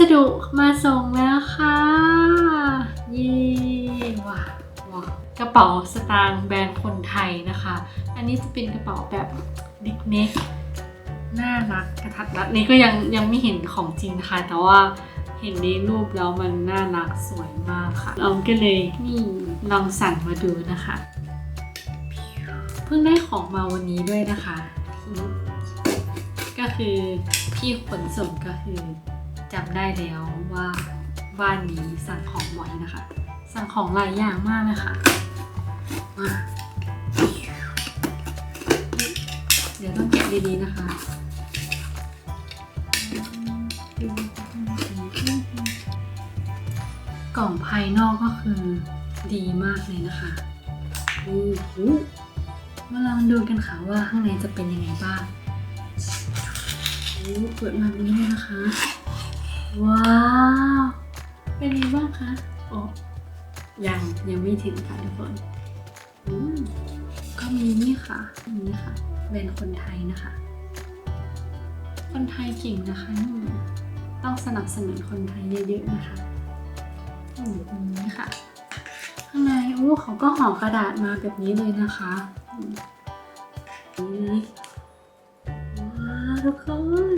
สดุมาส่งแล้วค่ะ เย้ว้าวว้าวกระเป๋าสตางค์แบรนด์คนไทยนะคะ อันนี้จะเป็นกระเป๋าแบบดิกเน็กน่ารักกระทัดรัดนี่ก็ยังยังไม่เห็นของจริงนะคะแต่ว่าเห็นในรูปแล้วมันน่ารักสวยมากค่ะ เราก็เลยนี่ลองสั่งมาดูนะคะ เพิ่งได้ของมาวันนี้ด้วยนะคะ ก็คือพี่ขนส่งก็คือ จำได้แล้วว่าบ้านนี้สั่งของบ่อยนะคะ สั่งของหลายอย่างมากเลยค่ะมาเดี๋ยวต้องแกะดีๆนะคะกล่องภายนอกก็คือดีมากเลยนะคะอือหูมาลองดูกันค่ะว่าข้างในจะเป็นยังไงบ้างโอ้เปิดมาแบบนี้เลยนะคะ ยังยังไม่ถึงค่ะทุกคนอืมก็มีนี่ค่ะนี่ค่ะแบรนด์คนไทยนะคะ คนไทยเก่งนะคะนี่ต้องสนับสนุนคนไทยเยอะๆนะคะอืมอันนี้ค่ะ ข้างในโอ้เขาก็ห่อกระดาษมาแบบนี้เลยนะคะอืมนี่ว้าวทุกคน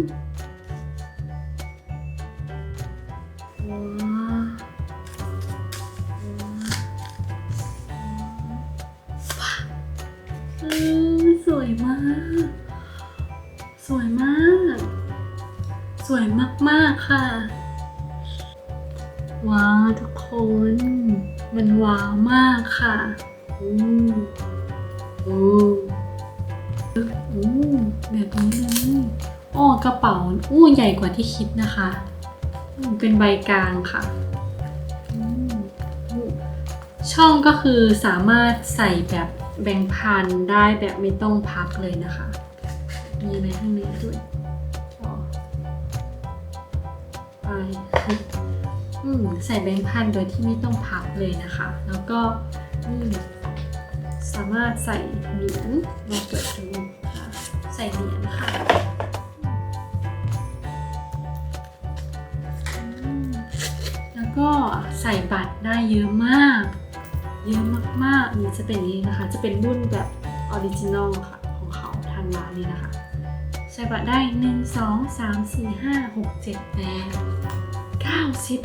วยมาก สวยมาก สวยมากๆค่ะ ว้าวทุกคน มันว้าวมากค่ะอืมโอ้อู้แบบนี้เลยอ้อกระเป๋าอู้ใหญ่กว่าที่คิดนะคะ เป็นใบกลางค่ะ ช่องก็คือสามารถใส่แบบแบ่งพันได้แบบไม่ต้องพับเลยนะคะ มีอะไรข้างในด้วยไปอืมใส่แบงค์พันโดยที่ไม่ต้องพับเลยนะคะ แล้วก็สามารถใส่เหรียญลองเปิดดูค่ะใส่เหรียญค่ะแล้วก็ใส่บัตรได้เยอะมาก เยอะมากๆนี่จะเป็นนี้นะคะ จะเป็นรุ่นแบบออริจินอลค่ะ ของเขาทางร้านนี้นะคะใส่บัตรได้ 1 2 3 4 5 6 7 8 9 10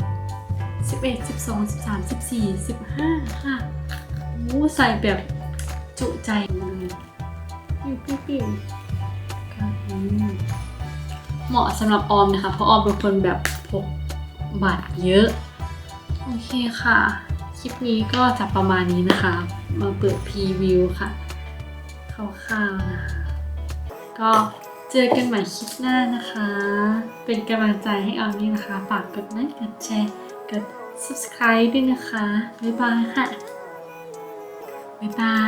11 12 13 14 15 ค่ะโอ้ใส่แบบจุใจเลยปิ้วปิ้วปิ้วค่ะอืมเหมาะสำหรับออมนะคะ เพราะออมเป็นคนแบบพกบัตรเยอะ โอเคค่ะ คลิปนี้ก็จะประมาณนี้นะคะ มาเปิดพรีวิวค่ะคร่าวๆนะคะก็เจอกันใหม่คลิปหน้านะคะ เป็นกำลังใจให้ออมนี่นะคะ ฝากกดไลค์กดแชร์กด subscribe ด้วยนะคะ บ๊ายบายค่ะ บ๊ายบาย